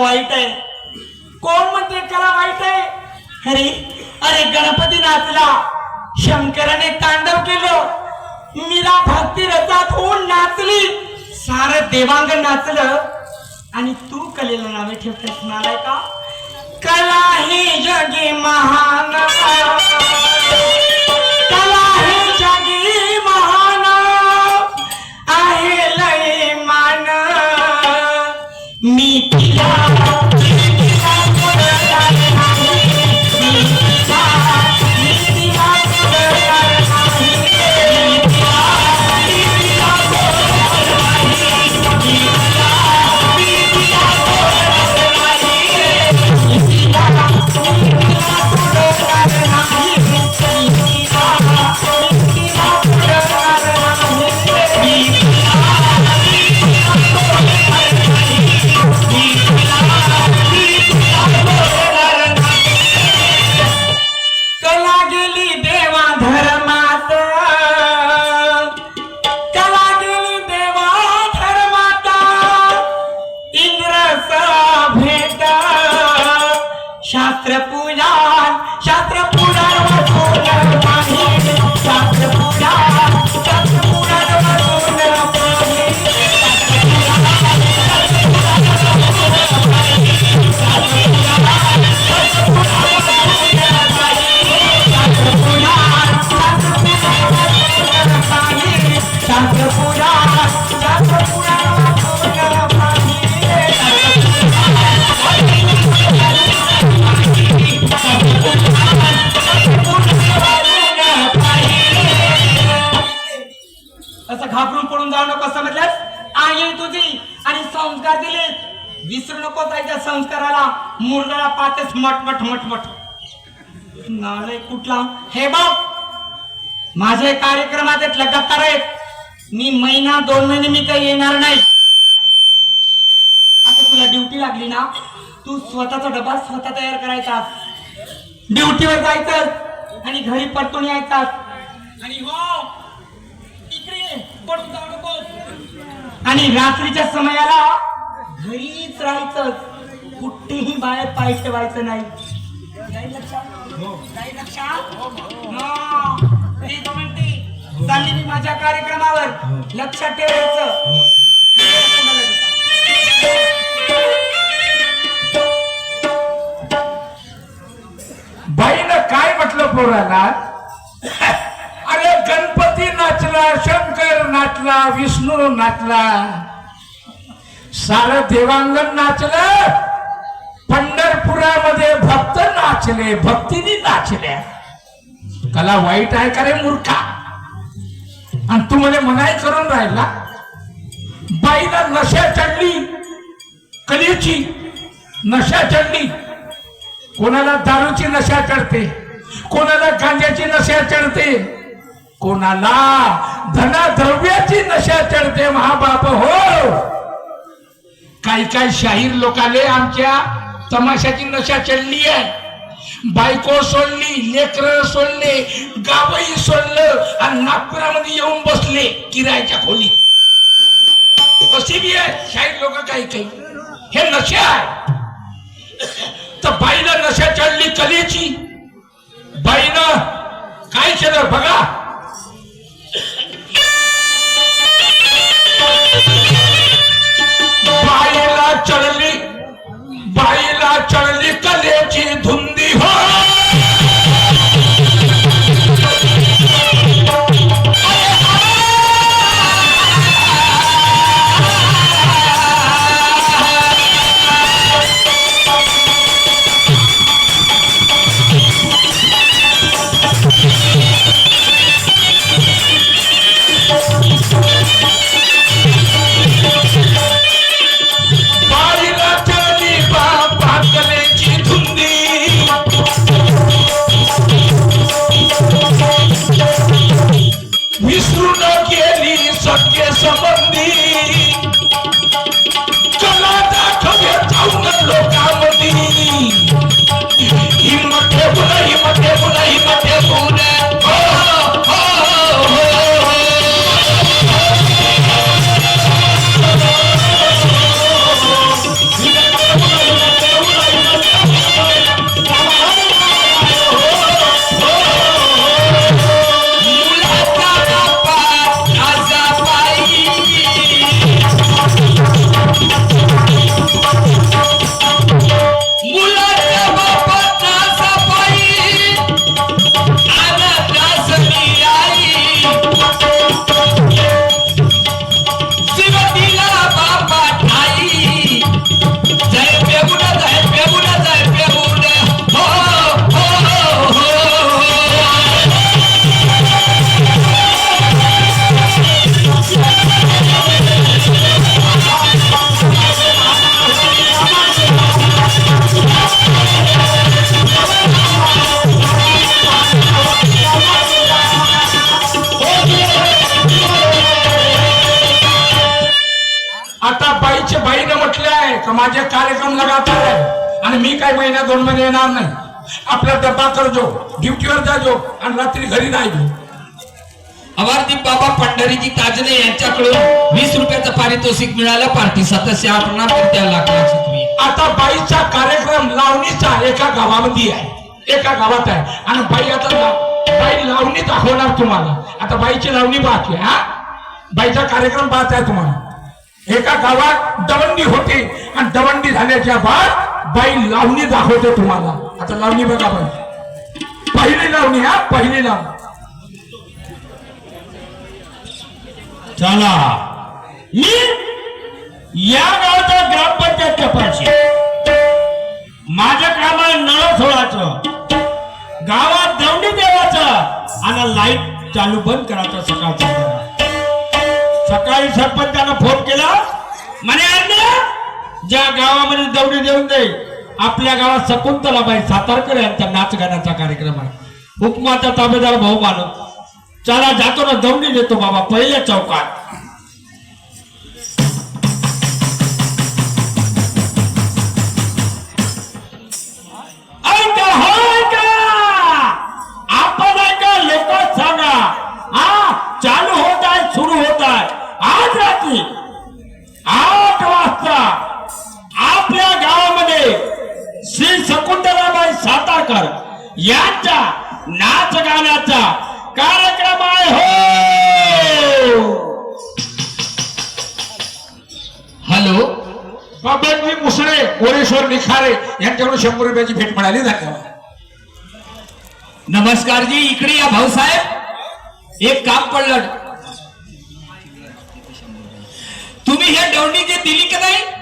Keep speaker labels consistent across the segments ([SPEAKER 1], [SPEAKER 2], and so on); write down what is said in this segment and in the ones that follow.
[SPEAKER 1] वाईट आहे. कोण म्हणते त्याला वाईट आहे? अरे अरे गणपती नाचला. शंकराने तांडव केलं. मीरा भक्ती रथात होऊन नाचली. सारं देवांग नाचलं. आणि तू कलेला नावे ठेवतेस नालाय का कला ही जगी महान. मी संस्काराला मुरगाळा पाहतेस मटमट मटमट नाले कुठला? हे बघ. माझे कार्यक्रमात आहेत लगातार आहेत. मी महिना दोन महिने मी काही येणार नाही. आता तुला ड्युटी लागली ना? तू स्वतःचा डबा स्वतः तयार करायचा ड्युटीवर जायचं आणि घरी परतून यायचा आणि हो इकडे पडून जाऊ नको आणि रात्रीच्या समयाला घरीच राहायचं कुठेही बाहेर पाय ठेवायचं नाही. हा, चालली मी माझ्या कार्यक्रमावर. लक्षात ठेवायचं.
[SPEAKER 2] बाईनं काय म्हटलं पोराला? अरे गणपती नाचला शंकर नाचला विष्णू नाचला सारं देवांगण नाचलं. पंढरपुरामध्ये भक्त नाचले भक्तीने नाचल्या कला वाईट आहे का रे मूर्खा? आणि तू मला मनाई करून राहिला? बाईला नशा चढली कलेची नशा चढली. कोणाला दारूची नशा चढते कोणाला गांजाची नशा चढते कोणाला धना द्रव्याची नशा चढते महाबाप हो. काही काही शाहीर लोकाले आमच्या तमाशाची नशा चढली आहे. बायको सोडली लेकर सोडले गावही सोडलं आणि नागपुरामध्ये येऊन बसले किरायच्या खोली अशी बी आहे शाहीर लोक काही काही. हे नशा आहे तर बाईला नशा चढली कलेची. बाईनं काय केलं बघा. बाईला चढली. बाईला चढली कलेची धुंदी का माझे कार्यक्रम लगातार आहे. आणि मी काय महिन्या दोन महिने येणार नाही. आपला डब्बा करजो ड्युटीवर जाजो आणि रात्री घरी राहायचो
[SPEAKER 3] अवारदीप बाबा पंढरीजी ताजने यांच्याकडून वीस रुपयाचं पारितोषिक मिळालं. पार्टी सदस्य आपण
[SPEAKER 2] आता बाईचा कार्यक्रम लावणीचा एका गावामध्ये आहे. एका गावात आहे. आणि बाई आता बाई लावणी दाखवणार तुम्हाला. आता बाईची लावणी आहे हा? बाईचा कार्यक्रम पाहत आहे तुम्हाला. एका गावात दवंडी होती. आणि दवंडी झाल्याच्या बाद बाई लावणी दाखवते तुम्हाला. आता लावणी बघा बाई. पहिली लावणी हा? पहिली लावणी.
[SPEAKER 4] चला. मी या गावचा ग्रामपंचायत तपाशी माझं काम आहे नळ सोडायचं. गावात दवडी देवाचं. आणि लाइट चालू बंद करायचं सकाळचा. सकाळी सरपंचानं फोन केला. म्हणे ज्या गावामध्ये दौडी देऊन दे. आपल्या गावात शकुंतला बाई सातारकर यांचा नाच गाण्याचा कार्यक्रम आहे. हुकमाचा ताबेदार भाऊ मानव. चला जातो ना दौडी देतो बाबा पहिल्या चौकात. शकुंतलाबाई सातारकर यांचा नाच गाण्याचा कार्यक्रम आहे. हो!
[SPEAKER 3] हॅलो?
[SPEAKER 2] बाबांजी मुसळे कोरेश्वर निखारे यांच्याकडून शंभर रुपयाची भेट मिळाली धन्यवाद.
[SPEAKER 3] नमस्कार जी इकडे या भाऊसाहेब एक काम पडलं. तुम्ही हे दौंडी जे दिली का नाही?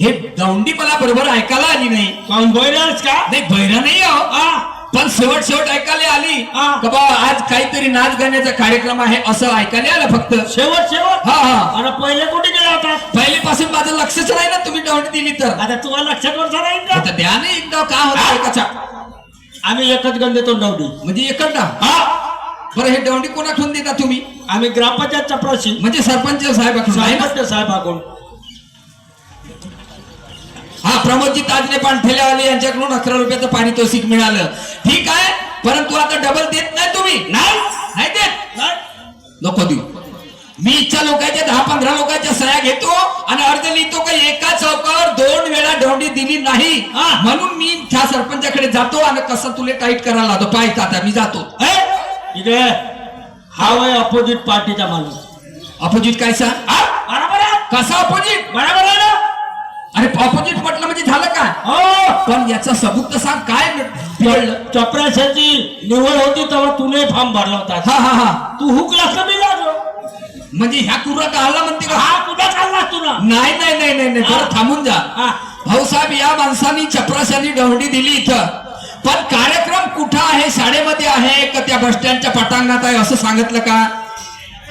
[SPEAKER 3] हे दौंडी मला बरोबर ऐकायला आली नाही.
[SPEAKER 4] बोलस का?
[SPEAKER 3] नाही भैरा नाही आहो पण शेवट शेवट ऐकायला आली.
[SPEAKER 4] हा.
[SPEAKER 3] का बा आज काहीतरी नाच गाण्याचा कार्यक्रम आहे असं ऐकायला आलं फक्त.
[SPEAKER 4] शेवट शेवट?
[SPEAKER 3] हा हा.
[SPEAKER 4] आणि पहिले कुठे गेला होता?
[SPEAKER 3] पहिलीपासून माझं लक्षच नाही ना तुम्ही दौंडी दिली तर.
[SPEAKER 4] आता तुम्हाला लक्षात वर्षा नाही का?
[SPEAKER 3] आता द्या ना एकदा का होतं एकाचा
[SPEAKER 4] आम्ही एकच गण देतो दौंडी.
[SPEAKER 3] म्हणजे एकदा?
[SPEAKER 4] हा.
[SPEAKER 3] बरं हे दौंडी कोणाकडून देता तुम्ही?
[SPEAKER 4] आम्ही ग्रामपंचायत चपराशी
[SPEAKER 3] म्हणजे सरपंच ना?
[SPEAKER 4] साहेब साहेबाकडून.
[SPEAKER 3] हा प्रमोदजी ताजने पाणठेलेवाले यांच्याकडून अकरा रुपयाचं पारितोषिक मिळालं. ठीक आहे? परंतु आता डबल देत नाही तुम्ही. नाही? देत? नको देऊ. मी इच्छा लोकांच्या दहा पंधरा लोकांच्या सह्या घेतो आणि अर्ज लिहितो का एका चौकावर दोन वेळा दौंडी दिली नाही. म्हणून मी त्या सरपंचाकडे जातो आणि कसं तुले टाईट करायला लावतो. पाहिजे आता मी जातो.
[SPEAKER 4] हे? इकडे हा वय अपोजिट पार्टीचा माणूस.
[SPEAKER 3] अपोजिट काय सांग?
[SPEAKER 4] बरोबर
[SPEAKER 3] कसा अपोजिट
[SPEAKER 4] बरोबर आहे ना?
[SPEAKER 3] अरे अपोजिट म्हटलं म्हणजे झालं काय?
[SPEAKER 4] हो.
[SPEAKER 3] पण याचा सबूत तर सांग काय बिघडलं
[SPEAKER 4] चपराशाची निवड होती तेव्हा तुने फॉर्म भरला होता.
[SPEAKER 3] हा हा हा.
[SPEAKER 4] तू हुकलास का मी लागलो
[SPEAKER 3] म्हणजे ह्या कुर्रा का आला म्हणते का?
[SPEAKER 4] हा कुठे चाललास तू ना
[SPEAKER 3] नाही नाही नाही नाही नाही. जरा थांबून जा.
[SPEAKER 4] हा.
[SPEAKER 3] भाऊसाहेब या माणसानी चपराशानी दौंडी दिली इथं. पण कार्यक्रम कुठं आहे? शाळेमध्ये आहे का त्या बस स्टँडच्या पटांगणात आहे असं सांगितलं का?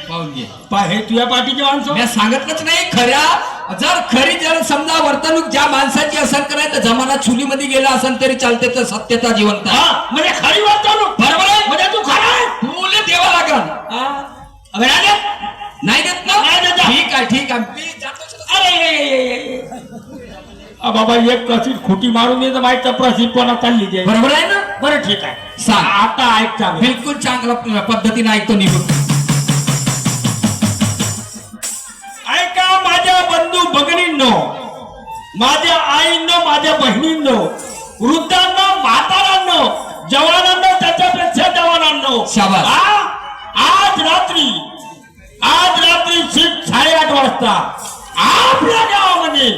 [SPEAKER 3] पाहून घे.
[SPEAKER 4] पा हे तुझ्या पार्टीचे माणसं?
[SPEAKER 3] मी सांगितलंच नाही खऱ्या जर खरी जर समजा वर्तणूक ज्या माणसाची असेल का नाही तर जमाना चुलीमध्ये गेला असेल तरी चालते तर सत्यता जिवंत.
[SPEAKER 4] हा म्हणजे खरी वाटतो
[SPEAKER 3] बरोबर आहे?
[SPEAKER 4] म्हणजे तू खरा आहे?
[SPEAKER 3] तुला देवा लागल. नाही देत? ना?
[SPEAKER 4] नाही देत.
[SPEAKER 3] ठीक आहे ठीक आहे. मी जातोच ना.
[SPEAKER 4] अरे ये, ये, ये, ये, ये. अ बाबा एक कशी खोटी मारून येतं माहिती कोणा चालली ते
[SPEAKER 3] बरोबर आहे ना?
[SPEAKER 4] बरं ठीक आहे.
[SPEAKER 3] सांग.
[SPEAKER 4] आता ऐक चांगलं.
[SPEAKER 3] बिलकुल चांगल्या पद्धतीने ऐकतो निघून.
[SPEAKER 4] भगिनींनो माझ्या आईंनो माझ्या बहिणींनो वृद्धांनो म्हातारांनो जवानांनो त्याच्यापेक्षा जवानांनो? आज रात्री आज रात्री ठीक साडेआठ वाजता आपल्या गावामध्ये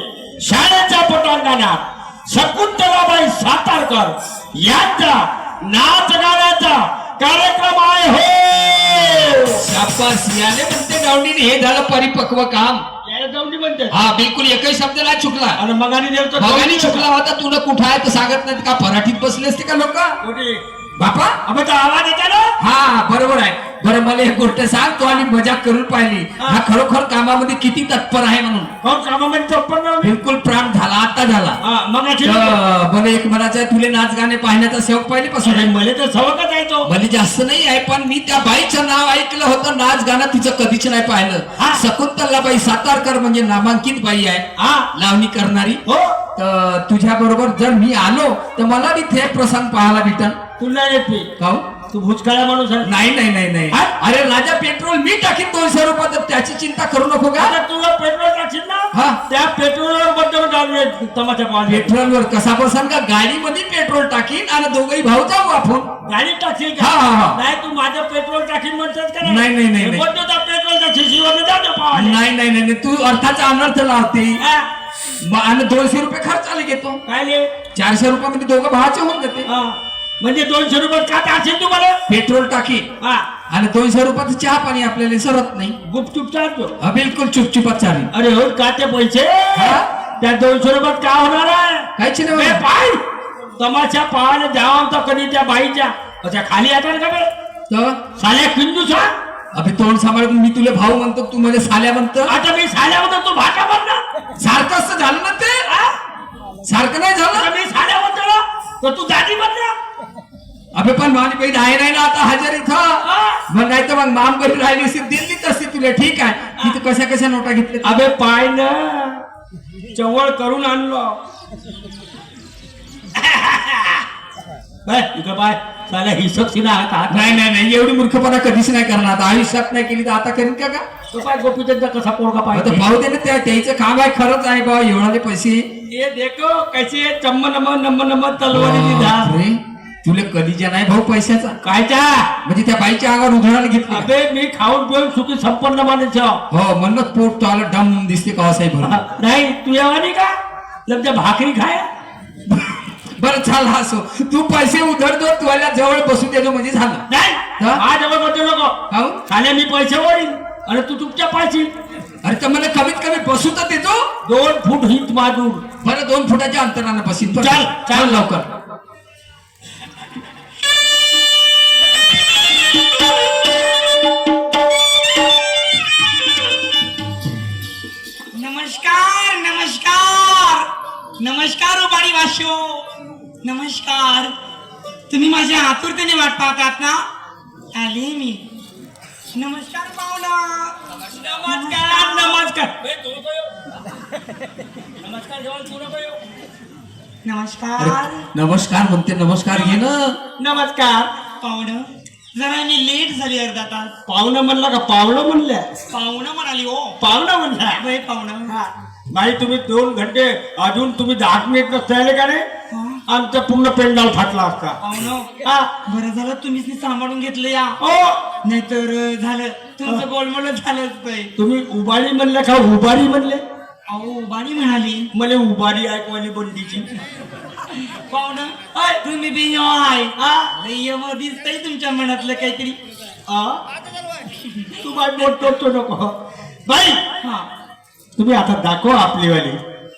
[SPEAKER 4] शाळेच्या पटांगणात शकुंतलाबाई सातारकर यांचा नाच गाण्याचा कार्यक्रम आहे. हो!
[SPEAKER 3] शाबास. याने म्हणते गावडीने हे झालं परिपक्व काम.
[SPEAKER 4] म्हणते
[SPEAKER 3] हा बिलकुल एकही शब्द नाही चुकला.
[SPEAKER 4] आणि मगाने नेलतो
[SPEAKER 3] भगानी चुकला होता तुला कुठं आहे तर सांगत नाही का पराठीत बसले असते का लोक? बापा?
[SPEAKER 4] अबे तो आवाज येते ना?
[SPEAKER 3] हा बरोबर आहे. बरं मला एक गोष्ट सांग तो आणि मजाक करून पाहिली. हा. खरोखर कामामध्ये किती तत्पर आहे म्हणून?
[SPEAKER 4] हो कामामध्ये.
[SPEAKER 3] बिलकुल प्राण झाला आता झाला. मला एक म्हणायचं तुले नाच गाणे पाहण्याचा शौक पहिल्यापासून
[SPEAKER 4] मला तर सवकच आहे तो.
[SPEAKER 3] भले जास्त नाही आहे पण मी त्या बाईचं नाव ऐकलं होतं नाच गाणं तिचं कधीच नाही पाहिलं.
[SPEAKER 4] हा.
[SPEAKER 3] शकुंतला बाई सातारकर म्हणजे नामांकित बाई आहे लावणी करणारी.
[SPEAKER 4] हो.
[SPEAKER 3] तुझ्या बरोबर जर मी आलो तर मला बी ते प्रसंग पाहायला भेटन.
[SPEAKER 4] तुला येत? तू भुजकाळा माणूस आहे.
[SPEAKER 3] नाही नाही नाही नाही.
[SPEAKER 4] हा?
[SPEAKER 3] अरे राजा पेट्रोल मी टाकीन दोनशे रुपये तर त्याची चिंता करू नको का?
[SPEAKER 4] आता तुला पेट्रोल टाकशील
[SPEAKER 3] हा.
[SPEAKER 4] ना त्या पेट्रोलवर बद्दल गाडी तमाशा पाहणे
[SPEAKER 3] पेट्रोलवर कसा प्रसंग गाडीमध्ये पेट्रोल टाकीन आणि दोघही भाऊ जाऊ आपण.
[SPEAKER 4] गाडी टाकशील का?
[SPEAKER 3] हा, हा, हा.
[SPEAKER 4] नाही तू माझं पेट्रोल टाकीन म्हणतात का
[SPEAKER 3] नाही, नाही, नाही,
[SPEAKER 4] शिशीवर जातो पाहायला
[SPEAKER 3] नाही नाही नाही नाही. तू अर्थाचा अनर्थ लावते.
[SPEAKER 4] हा,
[SPEAKER 3] आणि दोनशे रुपये खर्च आले घेतो
[SPEAKER 4] काय
[SPEAKER 3] चारशे रुपयामध्ये दोघं भावाचे होऊन जाते
[SPEAKER 4] हा. म्हणजे दोनशे रुपये का टाकशील तुम्हाला?
[SPEAKER 3] पेट्रोल टाकी.
[SPEAKER 4] हा.
[SPEAKER 3] आणि दोनशे रुपयाचं चहा पाणी आपल्याला सरत नाही.
[SPEAKER 4] गुपचूप चालतो
[SPEAKER 3] हा, बिलकुल चुपचुपात चालेल.
[SPEAKER 4] अरे हो का ते पैसे? त्या दोनशे रुपयात का होणार आहे?
[SPEAKER 3] काहीच
[SPEAKER 4] ए,
[SPEAKER 3] नाही
[SPEAKER 4] पाय तमाशा पाहायला जावा होता कधी त्या बाईच्या. अच्छा खाली येतात का बे?
[SPEAKER 3] तर?
[SPEAKER 4] साल्या किंदू सा.
[SPEAKER 3] अभि तोंड सांभाळून मी तुला भाऊ म्हणतो तू मला साल्या म्हणतो.
[SPEAKER 4] आता मी साल्या म्हणतो तू भाषा म्हणणार
[SPEAKER 3] सारखं असं झालं ना ते? सारखं नाही झालं?
[SPEAKER 4] मी साल्या म्हणतो तर तू दादी म्हणणार
[SPEAKER 3] अबे पण माझी बहीण आहे नाही ना आता हजर इथं? मग नाही तर मग माम घरी राहिली असेल दिल्लीत असते तुला ठीक आहे. तिथे कशा कशा नोटा घेतल्या
[SPEAKER 4] अबे पाय ना. चवळ करून आणलो. बाय इकडं पाय. साल्या हिशोब सिना हात हात
[SPEAKER 3] नाही नाही नाही एवढी मूर्खपणा कधीच नाही करणार. आता आयुष्यात नाही केली तर आता करीन का का
[SPEAKER 4] तो पाय गोपीचंद कसा पोरगा
[SPEAKER 3] आता
[SPEAKER 4] पाहिजे
[SPEAKER 3] भाऊ दे ना त्या त्याचं काम आहे खरंच आहे बा एवढाले पैसे.
[SPEAKER 4] ये देखो कैसे चम्म नम नम नम तलवारी
[SPEAKER 3] बापरे, तुला कधीच्या नाही भाऊ पैशाचा?
[SPEAKER 4] कायचा
[SPEAKER 3] म्हणजे त्या बाईच्या अंगावर उधळायला घेतलं?
[SPEAKER 4] अबे मी खाऊन पिऊन सुखी संपन्न माणूस आहे.
[SPEAKER 3] हो म्हणूनच पोट तो आला डम दिसते का साहेब
[SPEAKER 4] नाही तू यावा नाही का? लमच्या भाकरी खाय.
[SPEAKER 3] बरं चाल असो. तू पैसे उधळ दो तुला जवळ बसून देतो म्हणजे झालं.
[SPEAKER 4] नाही
[SPEAKER 3] हा?
[SPEAKER 4] नको.
[SPEAKER 3] हो
[SPEAKER 4] खाल्या मी पैसे वरील. आणि तू तुमच्या पायची
[SPEAKER 3] अरे तर मला कमीत कमी बसू तर देतो.
[SPEAKER 4] दोन फूट हित मारून.
[SPEAKER 3] बरं दोन फुटाच्या अंतरानं बसीन.
[SPEAKER 4] चल.
[SPEAKER 3] चल लवकर.
[SPEAKER 1] नमस्कार रुपाणी वाशो नमस्कार. तुम्ही माझ्या आतुरतेने वाट पाहतात ना? आले मी. नमस्कार पाहुणा.
[SPEAKER 4] नमस्कार नमस्कार. नमस्कार
[SPEAKER 1] नमस्कार.
[SPEAKER 3] नमस्कार म्हणते नमस्कार घे ना.
[SPEAKER 4] नमस्कार.
[SPEAKER 1] पाहुणं जरा मी लेट झाली अर्धा तास.
[SPEAKER 4] पाहुणं म्हणलं का पावलं म्हणल्या?
[SPEAKER 1] पाहुणं म्हणाली हो.
[SPEAKER 4] पाहुणं म्हणल्या?
[SPEAKER 1] बाई पाहुणं
[SPEAKER 4] बाई तुम्ही दोन घंटे अजून तुम्ही दहा मिनिट नसते आले का नाही? आमचं पूर्ण पेंडाल फाटला असता. हा.
[SPEAKER 1] बरं झालं तुम्हीच नी सांभाळून घेतलं या.
[SPEAKER 4] ओ
[SPEAKER 1] नाहीतर अं, झालं. तुमचं बोलमोल झालंच नाही
[SPEAKER 4] तुम्ही उबारी म्हणले का उबारी म्हणले?
[SPEAKER 1] अहो म्हणाली.
[SPEAKER 4] मला उबारी ऐकवाली बंडीची.
[SPEAKER 1] पाहुणं अय, तुम्ही बी आहे हा. लय दिसतंय तुमच्या मनातलं काहीतरी.
[SPEAKER 4] आ? तू बाई बोट टोचतो नको. बाई
[SPEAKER 1] हा.
[SPEAKER 4] तुम्ही आता दाखवा आपली वाली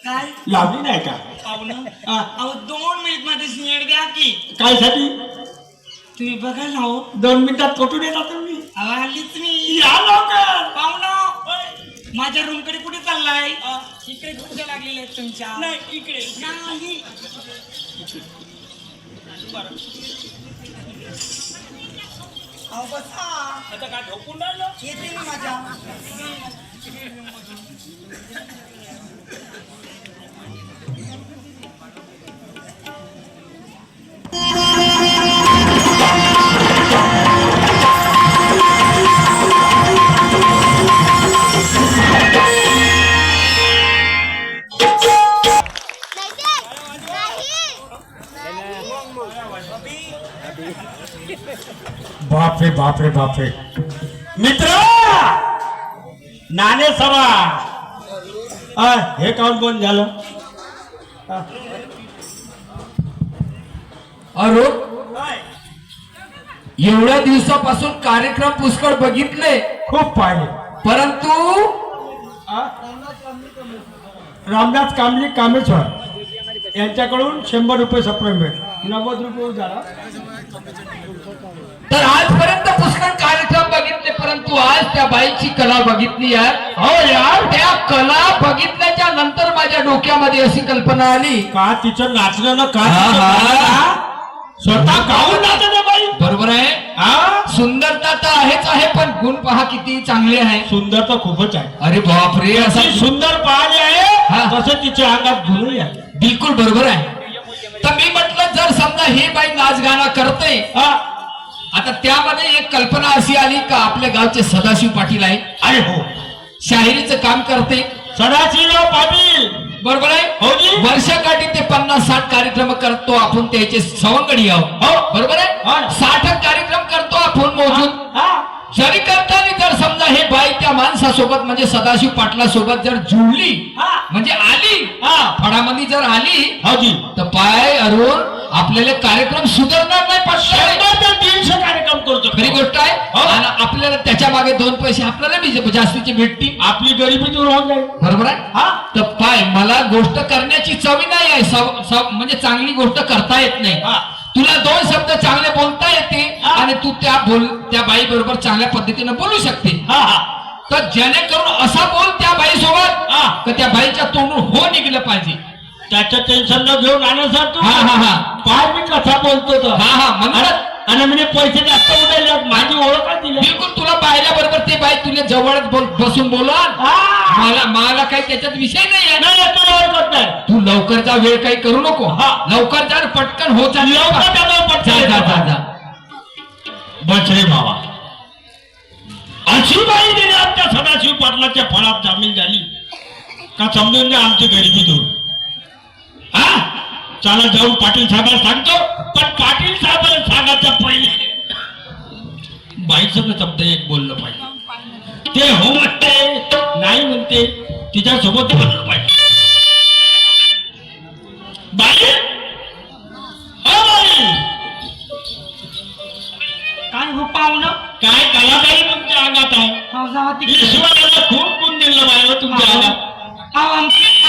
[SPEAKER 1] काय?
[SPEAKER 4] लावली नाही का?
[SPEAKER 1] पाहुणं
[SPEAKER 4] हा.
[SPEAKER 1] अहो दोन मिनिटमध्ये सिनेट द्या की.
[SPEAKER 4] काय साठी
[SPEAKER 1] तुम्ही बघा ना हो.
[SPEAKER 4] दोन मिनिटात कुठून येता तुम्ही?
[SPEAKER 1] अहो, तुम्ही
[SPEAKER 4] या लवकर.
[SPEAKER 1] पाहुणं माझ्या रूमकडे कुठे चाललाय? इकडे कुठे लागलेले आहेत तुमच्या. नाही इकडे. नाही. अहो बसा.
[SPEAKER 4] आता काय झोपून राहिलो?
[SPEAKER 1] येते मी माझ्या.
[SPEAKER 4] बापरे बापरे बापरे मित्र नाणे सभा. हे काउन बंद झालं?
[SPEAKER 3] अरे एवढ्या दिवसापासून कार्यक्रम पुष्कळ बघितले.
[SPEAKER 4] खूप पाहिले.
[SPEAKER 3] परंतु?
[SPEAKER 4] रामदास कामली कामेश्वर यांच्याकडून शंभर रुपये सप्लिमेंट नव्वद रुपये झाला.
[SPEAKER 3] तर बाईची कला बघितली यार.
[SPEAKER 4] हो यार
[SPEAKER 3] त्या कला बघितल्याच्या नंतर माझ्या डोक्यामध्ये अशी कल्पना आली.
[SPEAKER 4] का तिचं नाचणं ना का
[SPEAKER 3] हा,
[SPEAKER 4] तिचं
[SPEAKER 3] हा.
[SPEAKER 4] गाणं ना? स्वतः गाऊन नाचत आहे बाई?
[SPEAKER 3] बरोबर आहे.
[SPEAKER 4] हा?
[SPEAKER 3] सुंदरता तर आहेच आहे पण गुण पहा किती चांगले आहे.
[SPEAKER 4] सुंदर तर खूपच आहे.
[SPEAKER 3] अरे बापरे असा
[SPEAKER 4] सुंदर पाहिली
[SPEAKER 3] हा.
[SPEAKER 4] आहे तसं तिच्या अंगात गुणही आहे.
[SPEAKER 3] बिलकुल बरोबर आहे. तर मी म्हटलं जर समजा ही बाई नाच गाणं करते
[SPEAKER 4] हा.
[SPEAKER 3] आता त्यामध्ये एक कल्पना अशी आली का आपल्या गावचे सदाशिव पाटील आहे
[SPEAKER 4] अरे हो
[SPEAKER 3] शाहिरीचं काम करते
[SPEAKER 4] सदाशिवराव पाटील
[SPEAKER 3] बरोबर आहे
[SPEAKER 4] हो.
[SPEAKER 3] वर्षाकाठी ते पन्नास साठ कार्यक्रम करतो आपण त्याचे सवंगडी आहोत
[SPEAKER 4] हो.
[SPEAKER 3] बरोबर आहे. साठ कार्यक्रम करतो आपण मोजून
[SPEAKER 4] हा.
[SPEAKER 3] जरी करताना जर समजा हे बाई त्या माणसासोबत म्हणजे सदाशिव पाटला सोबत जर जुळली
[SPEAKER 4] हा.
[SPEAKER 3] म्हणजे आली
[SPEAKER 4] हा.
[SPEAKER 3] फडामध्ये जर आली
[SPEAKER 4] हो
[SPEAKER 3] तर पाय अरुण आपल्याला कार्यक्रम सुधारणार नाही
[SPEAKER 4] ते तीनशे कार्यक्रम करतो.
[SPEAKER 3] खरी गोष्ट आहे.
[SPEAKER 4] हो.
[SPEAKER 3] आणि आपल्याला त्याच्यामागे दोन पैसे आपल्याला जास्तीचे भेटतील.
[SPEAKER 4] आपली गरिबी दूर होऊन जाईल.
[SPEAKER 3] बरोबर आहे?
[SPEAKER 4] हा.
[SPEAKER 3] तर पाय मला गोष्ट करण्याची चवी नाही आहे. म्हणजे चांगली गोष्ट करता येत नाही. तुला दोन शब्द चांगले बोलता येते
[SPEAKER 4] हा.
[SPEAKER 3] आणि तू त्या बोल त्या बाई बरोबर चांगल्या पद्धतीने बोलू शकते.
[SPEAKER 4] हा हा.
[SPEAKER 3] तर जेणेकरून असा बोल त्या बाई सोबत
[SPEAKER 4] हा.
[SPEAKER 3] तर त्या बाईच्या तोंडून हो निघलं पाहिजे.
[SPEAKER 4] त्याचं टेन्शन न घेऊन आणा तू.
[SPEAKER 3] हा, हा, हा.
[SPEAKER 4] काय मी कसा बोलतो तर
[SPEAKER 3] हा हा म्हणतात
[SPEAKER 4] आणि- म्हणजे पैसे जास्त उडाले माझी ओळख दिली
[SPEAKER 3] बिलकुल तुला पाहिल्या बरोबर ते बाई तुला जवळच बोल- बसून बोला
[SPEAKER 4] हा.
[SPEAKER 3] मला मला काही त्याच्यात विषय नाही आहे. तू लवकरचा वेळ काही करू नको.
[SPEAKER 4] हा.
[SPEAKER 3] लवकर जा पटकन हो चाल
[SPEAKER 4] लवकर जा, लवकर
[SPEAKER 3] जा. जा जा जा.
[SPEAKER 4] बस रे बाबा. अशी बाई दिली आमच्या सदाशिव पाटलाच्या फळात सामील झाली. का समजून घ्या आमची गरिबी दूर. हा? चला जाऊन पाटील साहेबांना सांगतो पण पाटील साहेबांना सांगायचं पहिले. बाईचं शब्द एक बोललं पाहिजे. ते हो म्हणते नाही म्हणते तिच्यासोबत बोललं पाहिजे. बाई! हो बाई!
[SPEAKER 1] काय हो पाहुणं?
[SPEAKER 4] काय कलाकारी तुमच्या अंगात आहे?
[SPEAKER 1] हो
[SPEAKER 4] खूप गुण दिलं बाय तुमच्या अंगात.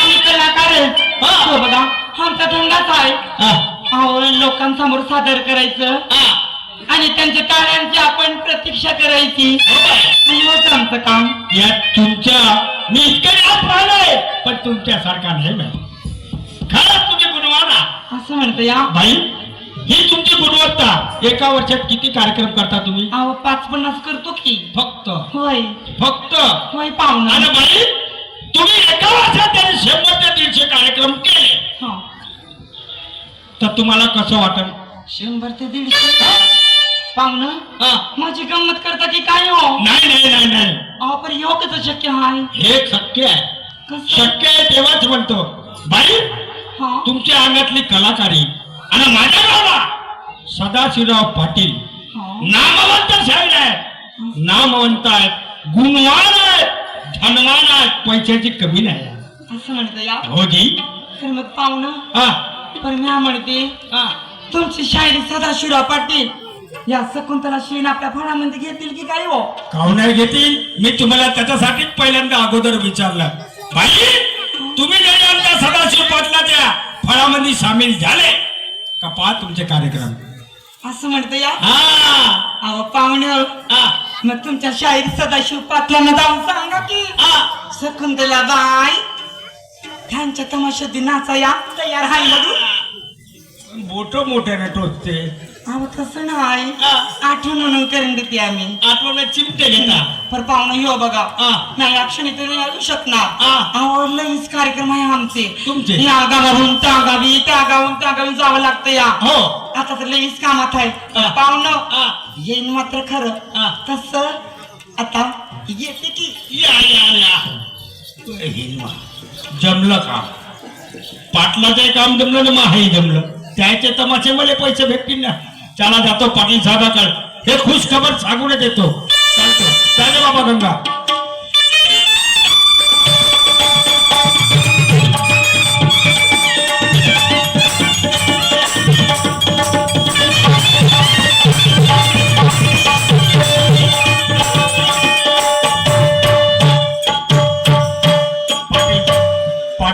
[SPEAKER 4] हा.
[SPEAKER 1] बघा आमचा धंदाच आहे. अहो लोकांसमोर सादर करायचं. आणि त्यांच्या टाळ्यांची आपण प्रतीक्षा करायची.
[SPEAKER 4] बाई.
[SPEAKER 1] आणि होत आमचं काम.
[SPEAKER 4] यात तुमच्या मी इतकं पाहिलंय. पण तुमच्यासारखा नाही बाई. खरंच तुम्ही गुणवान आहात.
[SPEAKER 1] असं म्हणतो या
[SPEAKER 4] बाई ही तुमची गुणवत्ता. एका वर्षात किती कार्यक्रम करता तुम्ही?
[SPEAKER 1] अहो पाच पन्नास करतो की.
[SPEAKER 4] फक्त.
[SPEAKER 1] होय.
[SPEAKER 4] फक्त.
[SPEAKER 1] होय पाहुणं.
[SPEAKER 4] आणि बाई तुम्ही एका वर्षात त्यांनी शंभर ते दीडशे कार्यक्रम केले.
[SPEAKER 1] हो.
[SPEAKER 4] तर तुम्हाला कसं वाटत
[SPEAKER 1] शंभर ते दीडशे? पाहुणं
[SPEAKER 4] हा.
[SPEAKER 1] माझी गंमत करता की काय हो?
[SPEAKER 4] नाही नाही नाही नाही.
[SPEAKER 1] अहो पण ह्यो कसं शक्य आहे
[SPEAKER 4] हे शक्य आहे.
[SPEAKER 1] कसं?
[SPEAKER 4] शक्य आहे तेव्हाच म्हणतो. बाई
[SPEAKER 1] हा.
[SPEAKER 4] तुमच्या अंगातली कलाकारी आणि माझ्या गावाला सदाशिवराव पाटील.
[SPEAKER 1] हा.
[SPEAKER 4] नामवंत शाहीर आहेत. नामवंत आहेत. गुणवान आहेत. आहेत पैशाची कमी नाही. आहे.
[SPEAKER 1] असं म्हणतो या
[SPEAKER 4] हो जी.
[SPEAKER 1] तर मग पाहुणं
[SPEAKER 4] हा.
[SPEAKER 1] पण मी म्हणते
[SPEAKER 4] हा.
[SPEAKER 1] तुमची शायरी सदाशिवराव पाटील या शकुंतला श्रीन आपल्या फळामध्ये घेतील की काय हो?
[SPEAKER 4] काहून नाही घेतील? मी तुम्हाला त्याच्यासाठीच पहिल्यांदा अगोदर विचारलं. बाई तुम्ही जरी आमच्या सदाशिव पाटलाच्या फळामध्ये सामील झाले का पहा तुमचे कार्यक्रम?
[SPEAKER 1] असं म्हणतो या
[SPEAKER 4] हा.
[SPEAKER 1] अहो पाहुणे
[SPEAKER 4] हा.
[SPEAKER 1] मग तुमच्या शाहीर सदाशिव पाटलांना जाऊन सांगा की. शकुंतला बाई त्यांच्या तमाशात नाचा या तयार आहे मधून.
[SPEAKER 4] मोठ मोठ्याने टोचते.
[SPEAKER 1] अहो तसं नाही. आठवण म्हणून करून देते आम्ही.
[SPEAKER 4] आठवड्यात चिमटे घेता.
[SPEAKER 1] पर पाहुणा हो बघा.
[SPEAKER 4] हा.
[SPEAKER 1] नाही अक्षणी तरी येऊ शकणार.
[SPEAKER 4] हा.
[SPEAKER 1] अहो लईच कार्यक्रम आहे आमचे.
[SPEAKER 4] तुमचे?
[SPEAKER 1] या गावाहून त्या गावी त्या गावून त्या गावी जावं लागतं या.
[SPEAKER 4] हो.
[SPEAKER 1] आता तर लईच कामात आहे.
[SPEAKER 4] हा.
[SPEAKER 1] पाहुणं
[SPEAKER 4] हा.
[SPEAKER 1] येईन मात्र खरं. तस आता येते की
[SPEAKER 4] या या या. जमलं का? पाटलाचं काम जमलं ना मग हे जमलं. त्याचे तमाशे मला पैसे भेटतील ना. चला जातो पाटील साहेबाकडे. हे खुश खबर सांगूनच येतो चालतो चाले बाबा गंगा.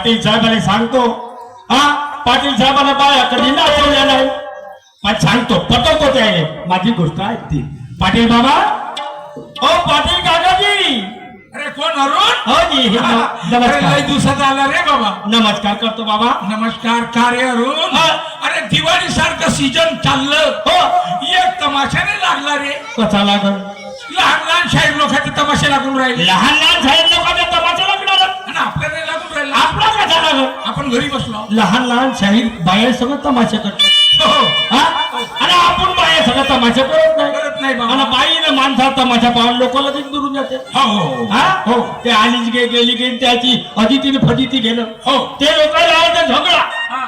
[SPEAKER 4] पाटील साहेबांनी सांगतो हा पाटील साहेबांना बाया कधी नाचवल्या नाही. पण सांगतो पटवतो त्याने माझी गोष्ट आहे ती पाटील बाबा ओ पाटील काकाजी.
[SPEAKER 2] अरे कोण अरुण?
[SPEAKER 4] हो जी नमस्कार.
[SPEAKER 2] दिवसात आला रे बाबा.
[SPEAKER 4] नमस्कार करतो बाबा.
[SPEAKER 2] नमस्कार कार्य अरुण?
[SPEAKER 4] हा.
[SPEAKER 2] अरे दिवाळी सारखं सीजन चाललं.
[SPEAKER 4] हो.
[SPEAKER 2] एक तमाशाने लागला रे.
[SPEAKER 4] कसा लागल?
[SPEAKER 2] लहान लहान शाहीर लोकांचे तमाशे लागून राहिले.
[SPEAKER 4] लहान लहान साहेब
[SPEAKER 2] आपण घरी बसलो
[SPEAKER 4] लहान लहान शाहीर बाया सगळं तमाशा करतात
[SPEAKER 2] हो
[SPEAKER 4] हा? आणि आपण बाया सगळं तमाशा करत नाही
[SPEAKER 2] करत नाही बाबा
[SPEAKER 4] बाईने माणसा तमाशा पाहून लोक लगेच दुरून जाते
[SPEAKER 2] हो हो
[SPEAKER 4] हा हो ते आलीच गे गेली गे त्याची अदितीने फजिती घेणं
[SPEAKER 2] हो.
[SPEAKER 4] ते लोकांना झगडा
[SPEAKER 2] हा.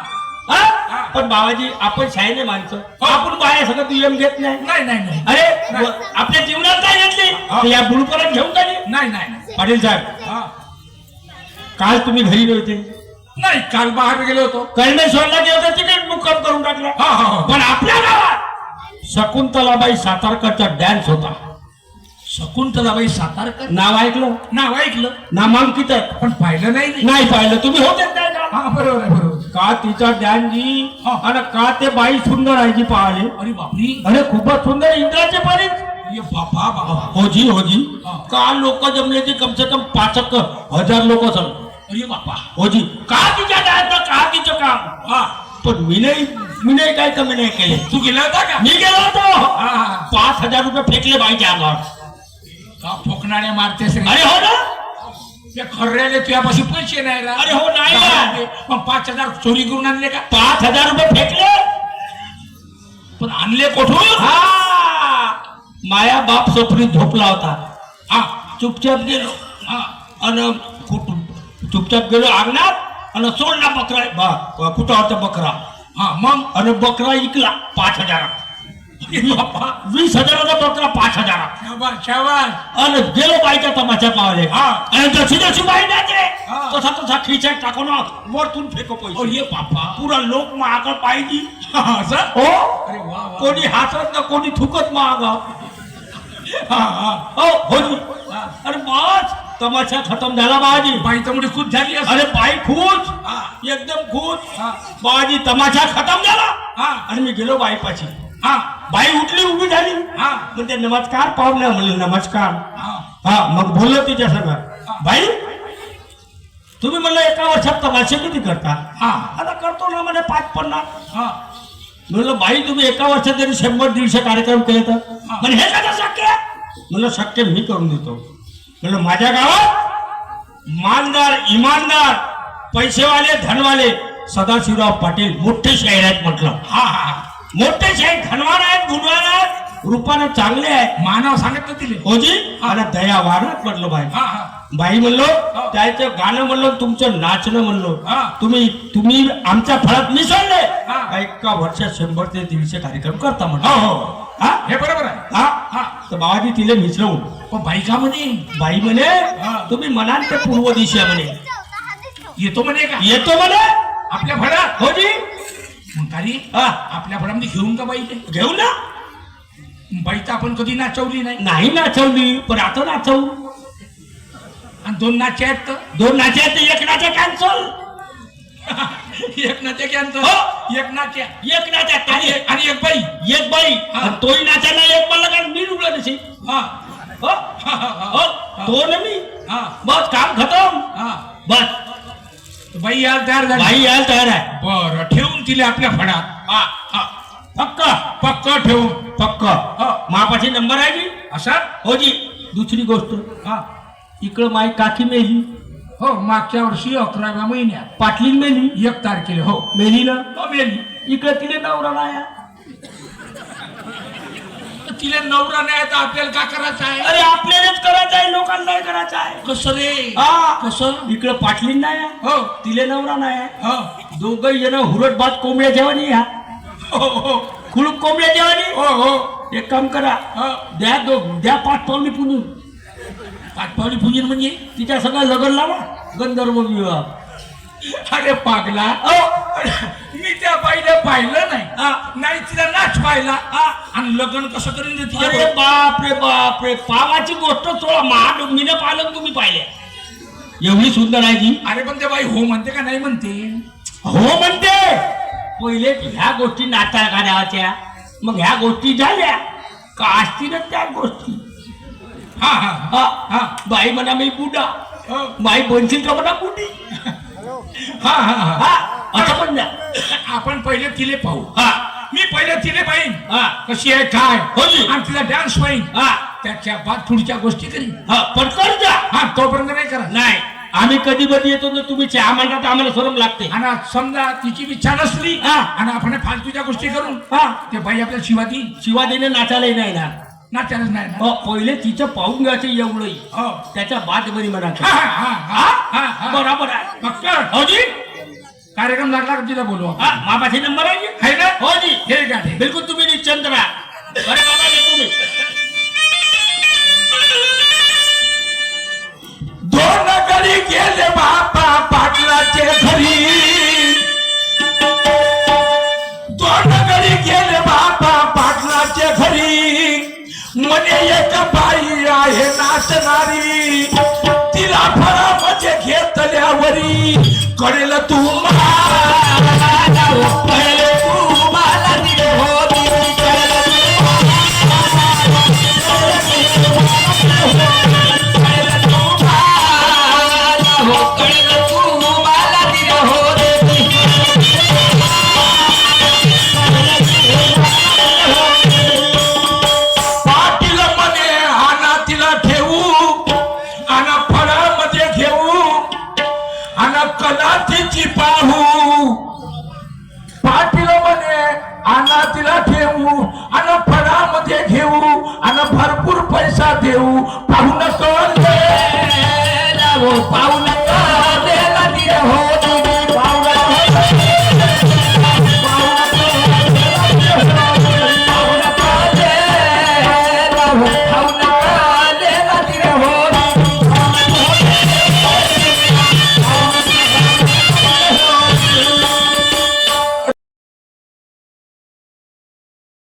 [SPEAKER 4] हा? पण बाबाजी आपण शाहीने माणसं
[SPEAKER 2] हो.
[SPEAKER 4] आपण बाया सगळं दुय्यम घेत नाही
[SPEAKER 2] नाही नाही नाही
[SPEAKER 4] अरे
[SPEAKER 2] नाही.
[SPEAKER 4] आपल्या जीवनात काय घेतली
[SPEAKER 2] हा.
[SPEAKER 4] या बुडपणात घेऊन का नाही?
[SPEAKER 2] नाही नाही नाही.
[SPEAKER 4] पाटील साहेब
[SPEAKER 2] हा.
[SPEAKER 4] काल तुम्ही घरी नव्हते
[SPEAKER 2] नाही काल बाहेर गेलो होतो.
[SPEAKER 4] कळमेश्वरला गेलो तिकीट मुक्काम करून टाकला.
[SPEAKER 2] हा हा हा.
[SPEAKER 4] पण आपल्या गावात शकुंतलाबाई सातारकरचा डॅन्स होता.
[SPEAKER 2] शकुंतलाबाई सातारकर
[SPEAKER 4] नाव ऐकलं?
[SPEAKER 2] नाव ऐकलं.
[SPEAKER 4] नामांकित आहे
[SPEAKER 2] पण पाहिलं नाही.
[SPEAKER 4] नाही पाहिलं. तुम्ही होते का?
[SPEAKER 2] हा बरोबर आहे बरोबर
[SPEAKER 4] का तिचा डॅन्स जी?
[SPEAKER 2] हा.
[SPEAKER 4] आणि का ते बाई सुंदर आहे जी पाहिले
[SPEAKER 2] अरे बापरी.
[SPEAKER 4] अरे खूपच सुंदर इंद्राचे
[SPEAKER 2] अरे बापा बाबा
[SPEAKER 4] होजी होजी
[SPEAKER 2] हा.
[SPEAKER 4] का लोक जमले ते कम से कम पाच हजार लोक सर
[SPEAKER 2] अरे बापा
[SPEAKER 4] होजी का तिच्या डायचं का तिचं काम?
[SPEAKER 2] हा.
[SPEAKER 4] पण मी नाही मी नाही काय कमी नाही केले?
[SPEAKER 2] तू गेला होता का?
[SPEAKER 4] मी गेलो होतो. पाच हजार रुपये फेकले बाईच्या अंगावर.
[SPEAKER 2] का फोकणाने मारतेस रे?
[SPEAKER 4] अरे हो ना.
[SPEAKER 2] त्या तुझ्यापाशी पैसे नाही रा
[SPEAKER 4] अरे हो, नाही ना.
[SPEAKER 2] मग पाच हजार चोरी करून आणले का?
[SPEAKER 4] पाच हजार रुपये फेकले.
[SPEAKER 2] पण आणले कुठून?
[SPEAKER 4] हा. माया बाप सपरी झोपला होता.
[SPEAKER 2] हा.
[SPEAKER 4] चुपचाप गेलो.
[SPEAKER 2] हा.
[SPEAKER 4] आणि कुठून? चुपचाप गेलो अंगणात आणि सोडला बकरा. बा- कुठं होता बकरा?
[SPEAKER 2] हा मग
[SPEAKER 4] आणि बकरा इकला पाच हजारात.
[SPEAKER 2] अरे
[SPEAKER 4] वीस हजाराचा बकरा पाच हजारात. आणि गेलो बाईच्या तमाशा पावले
[SPEAKER 2] हा.
[SPEAKER 4] आणि जशी जशी बाई
[SPEAKER 2] हा.
[SPEAKER 4] तसा तसा खिचात टाकून वरतून फेको पैसे.
[SPEAKER 2] अरे बापा.
[SPEAKER 4] पुरा लोक महाग पाहिजे.
[SPEAKER 2] हा?
[SPEAKER 4] हो?
[SPEAKER 2] अरे
[SPEAKER 4] कोणी हसत ना कोणी थुकत महाग.
[SPEAKER 2] हा हा.
[SPEAKER 4] हो होती अरे बस. तमाशा खतम झाला बाजी.
[SPEAKER 2] बाई तर मोठी खुश झाली
[SPEAKER 4] अरे बाई खुश?
[SPEAKER 2] हा.
[SPEAKER 4] एकदम खुश?
[SPEAKER 2] हा.
[SPEAKER 4] बाजी तमाशा खतम झाला?
[SPEAKER 2] हा.
[SPEAKER 4] आणि मी गेलो बाईपाशी.
[SPEAKER 2] हा.
[SPEAKER 4] बाई उठली उभी झाली.
[SPEAKER 2] हा.
[SPEAKER 4] म्हणते नमस्कार पाहुणे. म्हणले नमस्कार.
[SPEAKER 2] हा.
[SPEAKER 4] हा मग बोललो तिच्या संग बाई तुम्ही म्हणलं एका वर्षात तमाशे किती करता?
[SPEAKER 2] हा.
[SPEAKER 4] आता करतो ना म्हणे पाच पन्नास.
[SPEAKER 2] हा.
[SPEAKER 4] म्हणलं बाई तुम्ही एका वर्षात जरी शंभर दीडशे कार्यक्रम केले तर? म्हणजे हे. कसं शक्य आहे? म्हणलं शक्य मी करून देतो. म्हणलं माझ्या गावात मानदार इमानदार पैसेवाले धनवाले सदाशिवराव पाटील मोठे शाहीर आहेत म्हटलं.
[SPEAKER 2] हा हा
[SPEAKER 4] मोठे शाहीर धनवान आहेत गुणवान आहेत रूपाने चांगले आहेत.
[SPEAKER 2] मानव सांगितलं तिले
[SPEAKER 4] होजी आणि दया वारत म्हटलं बाई.
[SPEAKER 2] हा हा.
[SPEAKER 4] बाई म्हणलो त्याचं गाणं म्हणलो तुमचं नाचणं म्हणलो.
[SPEAKER 2] हा.
[SPEAKER 4] तुम्ही तुम्ही आमच्या फळात मिसळले.
[SPEAKER 2] हा.
[SPEAKER 4] एका वर्षात शंभर ते दीडशे कार्यक्रम करता म्हणलं
[SPEAKER 2] हो हो.
[SPEAKER 4] हा?
[SPEAKER 2] हे बरोबर आहे.
[SPEAKER 4] हा?
[SPEAKER 2] हा.
[SPEAKER 4] तर बाबाजी तिले मिसळून
[SPEAKER 2] पण बाई का म्हणे?
[SPEAKER 4] बाई म्हणे
[SPEAKER 2] हा.
[SPEAKER 4] तुम्ही म्हणाल ते पूर्व दिशा म्हणे.
[SPEAKER 2] येतो म्हणे का?
[SPEAKER 4] येतो म्हणे.
[SPEAKER 2] आपल्या फळात
[SPEAKER 4] होजी
[SPEAKER 2] मग खाली
[SPEAKER 4] हा.
[SPEAKER 2] आपल्या फळामध्ये घेऊन का बाई
[SPEAKER 4] घेऊ ना.
[SPEAKER 2] बाई तर आपण कधी नाचवली नाही.
[SPEAKER 4] नाही नाचवली पण आता नाचवू.
[SPEAKER 2] आणि दोन नाचे आहेत तर?
[SPEAKER 4] दोन नाचे आहेत, एक नाचे कॅन्सल
[SPEAKER 2] एक नाचे कॅन्सल
[SPEAKER 4] हो.
[SPEAKER 2] एक नाच्या
[SPEAKER 4] एक नाचे
[SPEAKER 2] आणि एक- बाई.
[SPEAKER 4] एक बाई.
[SPEAKER 2] हा.
[SPEAKER 4] तोही नाचायला एक म्हणलं का मी रुगला तशी
[SPEAKER 2] हा.
[SPEAKER 4] हो?
[SPEAKER 2] हा, हा, हा.
[SPEAKER 4] हो तो ना मी?
[SPEAKER 2] हा.
[SPEAKER 4] बस काम खतम.
[SPEAKER 2] हा.
[SPEAKER 4] बस.
[SPEAKER 2] बाई यार तयार झाली.
[SPEAKER 4] बाई यायला तयार आहे.
[SPEAKER 2] बरं ठेवून तिले आपल्या
[SPEAKER 4] हा
[SPEAKER 2] हा.
[SPEAKER 4] पक्क.
[SPEAKER 2] पक्क ठेवून.
[SPEAKER 4] पक्क.
[SPEAKER 2] हो.
[SPEAKER 4] मापाची नंबर आहे जी?
[SPEAKER 2] असा?
[SPEAKER 4] हो जी. दुसरी गोष्ट.
[SPEAKER 2] हा.
[SPEAKER 4] इकडं माई काकी मेली.
[SPEAKER 2] हो मागच्या वर्षी अकराव्या महिन्यात.
[SPEAKER 4] पाटलीन मेली.
[SPEAKER 2] एक तारखेला हो.
[SPEAKER 4] मेली ना
[SPEAKER 2] हो, मेली.
[SPEAKER 4] इकडं तिने नवरा नाही
[SPEAKER 2] तिला नवरा नाही तर आपल्याला का करायचं आहे?
[SPEAKER 4] अरे आपल्यालाच करायचं आहे लोकांना नाही करायचं आहे.
[SPEAKER 2] कसं रे?
[SPEAKER 4] हा
[SPEAKER 2] कसं?
[SPEAKER 4] इकडं पाटलीन नाही आहे.
[SPEAKER 2] हो.
[SPEAKER 4] तिले नवरा नाही आहे.
[SPEAKER 2] हो.
[SPEAKER 4] दोघही जण हुरटबाद कोंबड्या जेवणी ह्या
[SPEAKER 2] हो हो.
[SPEAKER 4] कोंबड्या जेवणी
[SPEAKER 2] हो हो.
[SPEAKER 4] एक काम करा
[SPEAKER 2] हो.
[SPEAKER 4] द्या दो द्या पाच पावली पुजून.
[SPEAKER 2] पाठपावली पूजन म्हणजे?
[SPEAKER 4] तिच्या सगळं लग्न लावा. गंधर्व विवाह.
[SPEAKER 2] अरे पागला. मी त्या बाईला पाहिलं नाही. नाही तिला नाच पाहिला. आणि लग्न कसं करीन
[SPEAKER 4] अरे बाप रे बाप रे पावाची गोष्ट सोडा. महाड मीनं पाहिलं तुम्ही पाहिले. एवढी सुंदर आहे की
[SPEAKER 2] अरे पण ते बाई हो म्हणते का नाही म्हणते?
[SPEAKER 4] हो म्हणते. पहिले ह्या गोष्टी नाता गाण्याच्या मग ह्या गोष्टी झाल्या. का असतीलच त्या गोष्टी?
[SPEAKER 2] हा हा.
[SPEAKER 4] हा.
[SPEAKER 2] हा.
[SPEAKER 4] बाई म्हणा मी बुडा.
[SPEAKER 2] हो.
[SPEAKER 4] बाई बनशील का म्हणा बुडी?
[SPEAKER 2] हा हा हा.
[SPEAKER 4] असं पण द्या
[SPEAKER 2] आपण पहिले तिले पाहू.
[SPEAKER 4] हा.
[SPEAKER 2] मी पहिले तिले पाहिन.
[SPEAKER 4] हा.
[SPEAKER 2] कशी आहे काय?
[SPEAKER 4] हो जी.
[SPEAKER 2] आणि तिला डान्स पाहिन.
[SPEAKER 4] हा.
[SPEAKER 2] त्याच्या बाद पुढच्या गोष्टी करीन.
[SPEAKER 4] हा पटकन द्या
[SPEAKER 2] हा तोपर्यंत नाही करा
[SPEAKER 4] नाही. आम्ही कधी कधी येतो ना तुम्ही चहा म्हणता तर आम्हाला सरम लागते.
[SPEAKER 2] आणि समजा तिची इच्छा नसली
[SPEAKER 4] हा.
[SPEAKER 2] आणि आपण फालतूच्या गोष्टी करून
[SPEAKER 4] हा.
[SPEAKER 2] ते बाई आपल्या शिवा देईल
[SPEAKER 4] शिवा देणे नाचायलाही नाही ना?
[SPEAKER 2] ना त्यालाच नाही ना?
[SPEAKER 4] पहिले तिचं पाहून घ्यायचं एवढंही
[SPEAKER 2] हो.
[SPEAKER 4] त्याच्या बाद बरी
[SPEAKER 2] हा,
[SPEAKER 4] म्हणायचं
[SPEAKER 2] हा.
[SPEAKER 4] बरोबर आहे.
[SPEAKER 2] फक्त
[SPEAKER 4] हो जी
[SPEAKER 2] कार्यक्रम लागला का तिला
[SPEAKER 4] हा मामाचे नंबर आहे जी?
[SPEAKER 2] आहे ना?
[SPEAKER 4] हो जी.
[SPEAKER 2] ठीक आहे.
[SPEAKER 4] बिलकुल तुम्ही निश्चंत राहा. अरे बाबा येतो मी
[SPEAKER 2] दोन गडी गेले बापा पाटलाचे घरी. म्हणे एक बाई आहे नाचणारी. तिला फळामध्ये घेतल्यावरी कळेल तू मला. कळेल तू